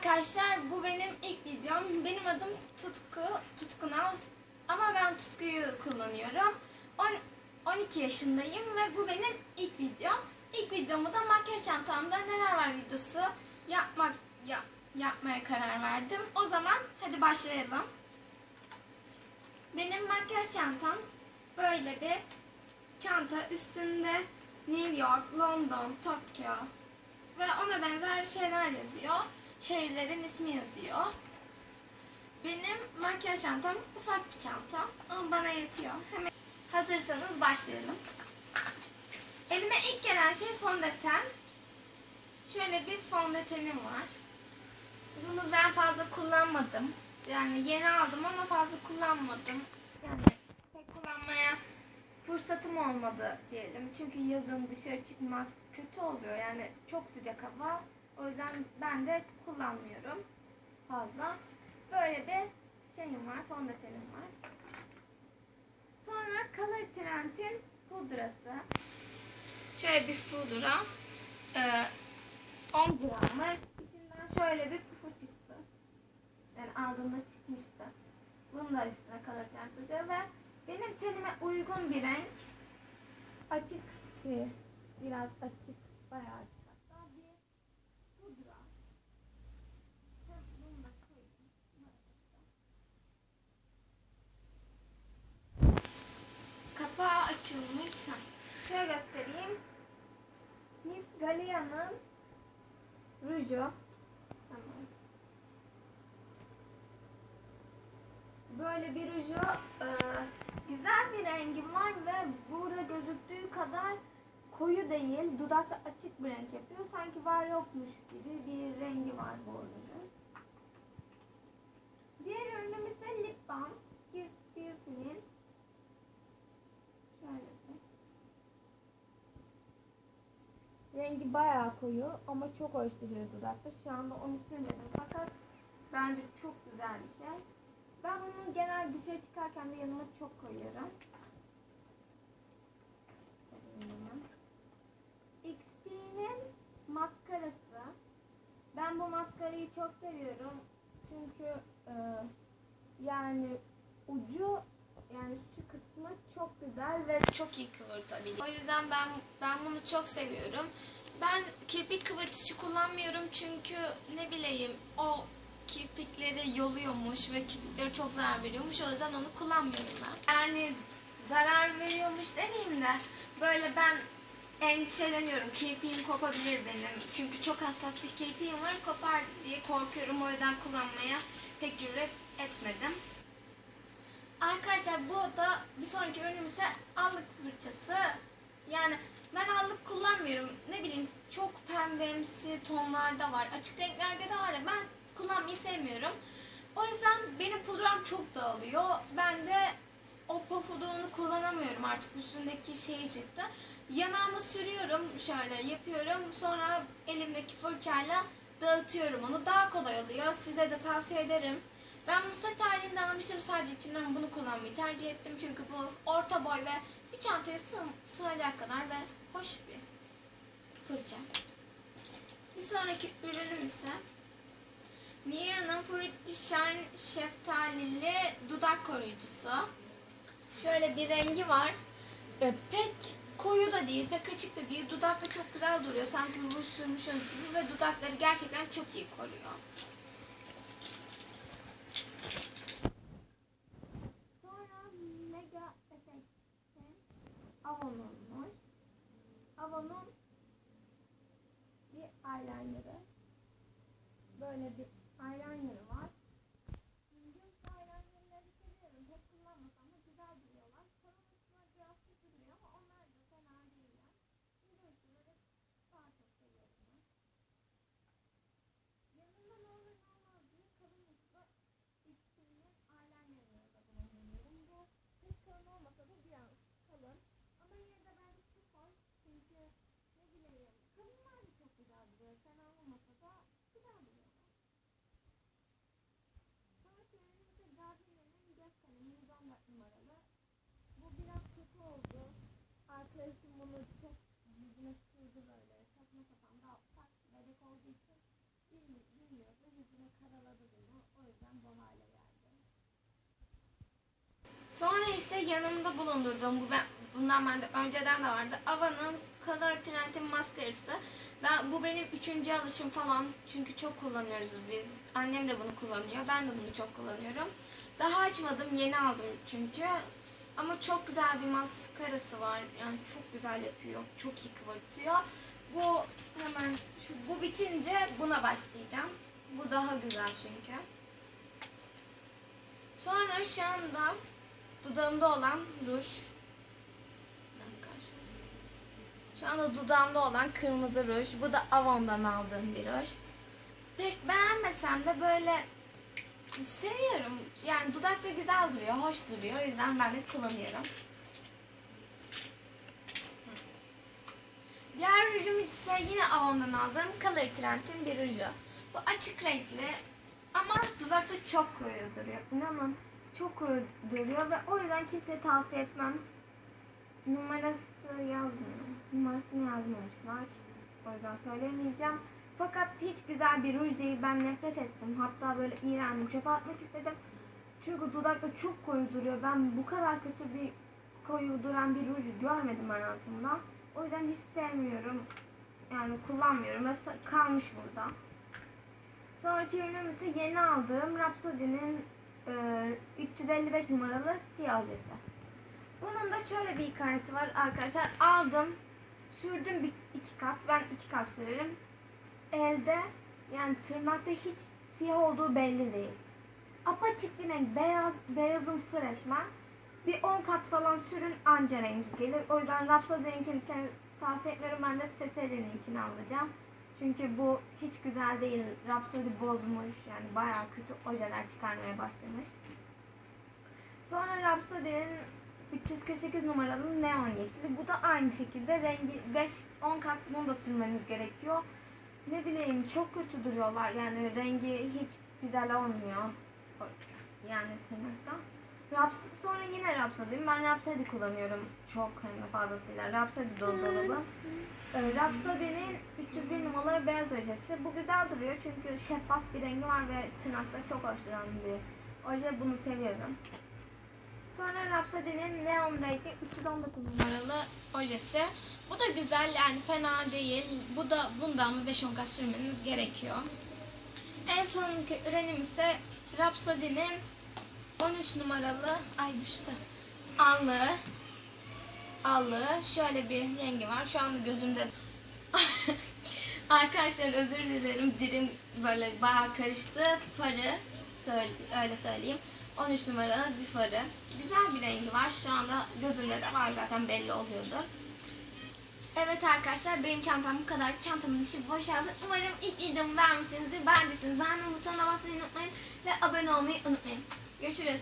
arkadaşlar bu benim ilk videom. Benim adım Tutku, Tutkunaz. Ama ben Tutku'yu kullanıyorum. On- 12 yaşındayım ve bu benim ilk videom. İlk videomu da makyaj çantamda neler var videosu yapmak ya- yapmaya karar verdim. O zaman hadi başlayalım. Benim makyaj çantam böyle bir çanta üstünde New York, London, Tokyo ve ona benzer şeyler yazıyor. Şehirlerin ismi yazıyor. Benim makyaj çantam ufak bir çanta ama bana yetiyor. Hemen hazırsanız başlayalım. Elime ilk gelen şey fondöten. Şöyle bir fondötenim var. Bunu ben fazla kullanmadım. Yani yeni aldım ama fazla kullanmadım. Yani pek kullanmaya fırsatım olmadı diyelim. Çünkü yazın dışarı çıkmak kötü oluyor. Yani çok sıcak hava. O yüzden ben de kullanmıyorum fazla. Böyle bir şeyim var, fondötenim var. Sonra Color Trend'in pudrası. Şöyle bir pudra. Ee, 10 grammış. İçinden şöyle bir pufu çıktı. Yani aldığımda çıkmıştı. Bunu da üstüne Color Trend yazıyor ve benim tenime uygun bir renk. Açık bir, biraz açık, bayağı açık hatta bir pudra. Hem bunu da koyayım. Kapağı açılmış. Şöyle göstereyim. Miss Galia'nın ruju. Tamam. Böyle bir ruju e, güzel bir rengi var ve burada gözüktüğü kadar koyu değil. Dudakta açık bir renk yapıyor. Sanki var yokmuş gibi bir rengi var bu ürünün. Diğer ürünüm ise lip balm. Kiss Beauty'nin Şöyle bir. Rengi bayağı koyu ama çok hoş duruyor dudakta. Şu anda onu sürmedim fakat bence çok güzel bir şey. Ben bunu genel dışarı çıkarken de yanıma çok koyuyorum. XP'nin maskarası. Ben bu maskarayı çok seviyorum. Çünkü e, yani ucu yani şu kısmı çok güzel ve çok iyi kıvırtabiliyor. O yüzden ben ben bunu çok seviyorum. Ben kirpik kıvırtıcı kullanmıyorum çünkü ne bileyim o kirpikleri yoluyormuş ve kirpiklere çok zarar veriyormuş. O yüzden onu kullanmıyorum ben. Yani zarar veriyormuş demeyeyim de böyle ben endişeleniyorum. Kirpiğim kopabilir benim. Çünkü çok hassas bir kirpiğim var. Kopar diye korkuyorum. O yüzden kullanmaya pek cüret etmedim. Arkadaşlar bu da bir sonraki ürünüm ise allık fırçası. Yani ben allık kullanmıyorum. Ne bileyim çok pembemsi tonlarda var. Açık renklerde de var ben kullanmayı sevmiyorum. O yüzden benim pudram çok dağılıyor. Ben de o pofuduğunu kullanamıyorum artık üstündeki şeyi çıktı. Yanağıma sürüyorum şöyle yapıyorum. Sonra elimdeki fırçayla dağıtıyorum onu. Daha kolay oluyor. Size de tavsiye ederim. Ben bunu set halinde almıştım. Sadece içinden bunu kullanmayı tercih ettim. Çünkü bu orta boy ve bir çantaya sığ, sığacak kadar ve hoş bir fırça. Bir sonraki ürünüm ise Nia'nın Fruity Shine şeftalili dudak koruyucusu. Şöyle bir rengi var. Ee, pek koyu da değil, pek açık da değil. Dudakta çok güzel duruyor. Sanki ruj sürmüşsünüz gibi ve dudakları gerçekten çok iyi koruyor. Böyle bir eyeliner'ı var. Düz eyeliner'ları seviyorum. Pek kullanmasam da güzel duruyorlar. Koronalar biraz kötü duruyor ama onlar da fena değiller. Düzleri daha çok seviyorum ben. Yanında ne olur ne olmaz diye kalın uçlu XP'nin eyeliner'ını da kullanıyorum. Bu pek kalın olmasa da biraz kalın. Ama yine de bence çok hoş. Çünkü ne bileyim kalınlar da çok güzel duruyor. Fena olmasa da güzel duruyorlar. Yüzden bu hale geldi. Sonra ise yanımda bulundurduğum bu ben, bundan bende önceden de vardı. Ava'nın Color Trend'in maskarası. Ben, bu benim üçüncü alışım falan. Çünkü çok kullanıyoruz biz. Annem de bunu kullanıyor. Ben de bunu çok kullanıyorum. Daha açmadım. Yeni aldım çünkü. Ama çok güzel bir maskarası var. Yani çok güzel yapıyor. Çok iyi kıvırtıyor. Bu hemen şu, bu bitince buna başlayacağım. Bu daha güzel çünkü. Sonra şu anda dudağımda olan ruj. Şu anda dudağımda olan kırmızı ruj. Bu da Avon'dan aldığım bir ruj. Pek beğenmesem de böyle seviyorum. Yani dudakta güzel duruyor, hoş duruyor. O yüzden ben de kullanıyorum. Diğer rujum ise yine Avon'dan aldığım Color Trend'in bir ruju. Bu açık renkli ama dudakta çok koyu duruyor. İnanın çok koyu duruyor ve o yüzden kimseye tavsiye etmem. Numarası yazmıyor. Numarasını yazmamışlar. O yüzden söylemeyeceğim. Fakat hiç güzel bir ruj değil. Ben nefret ettim. Hatta böyle iğrendim. Çöpe atmak istedim. Çünkü dudakta çok koyu duruyor. Ben bu kadar kötü bir koyu duran bir ruj görmedim hayatımda. O yüzden hiç sevmiyorum. Yani kullanmıyorum. Ve kalmış burada. Sonraki ürünüm ise yeni aldığım Rhapsody'nin e, 355 numaralı siyah ojesi. Bunun da şöyle bir hikayesi var arkadaşlar. Aldım, sürdüm bir, iki kat. Ben iki kat sürerim. Elde yani tırnakta hiç siyah olduğu belli değil. Apaçık bir renk, beyaz, beyazımsı resmen. Bir 10 kat falan sürün anca rengi gelir. O yüzden Rhapsody'ninkini tavsiye etmiyorum. Ben de Cecilia'ninkini alacağım. Çünkü bu hiç güzel değil. Rhapsody bozmuş. Yani bayağı kötü ojeler çıkarmaya başlamış. Sonra Rhapsody'nin 348 numaralı neon yeşili. Bu da aynı şekilde rengi 5-10 kat bunu da sürmeniz gerekiyor. Ne bileyim çok kötü duruyorlar. Yani rengi hiç güzel olmuyor. Yani tırnakta. Raps sonra yine Rhapsody'yim. Ben Rhapsody kullanıyorum çok hem de fazlasıyla. Rhapsody dolabı. Ee, Rhapsody'nin 301 numaralı beyaz ojesi. Bu güzel duruyor çünkü şeffaf bir rengi var ve tırnakta çok hoş duran bir oje. Bunu seviyorum. Sonra Rhapsody'nin neon renkli 319 numaralı ojesi. Bu da güzel yani fena değil. Bu da bundan 5-10 kat sürmeniz gerekiyor. En sonki ürünüm ise Rhapsody'nin 13 numaralı ay düştü. Allığı. Allığı şöyle bir rengi var. Şu anda gözümde Arkadaşlar özür dilerim. Dilim böyle bayağı karıştı. Farı söyle, öyle söyleyeyim. 13 numaralı bir farı. Güzel bir rengi var. Şu anda gözümde de var zaten belli oluyordur. Evet arkadaşlar benim çantam bu kadar. Çantamın içi boşaldı. Umarım ilk videomu beğenmişsinizdir. Beğendiyseniz beğenme butonuna basmayı unutmayın. Ve abone olmayı unutmayın. Görüşürüz.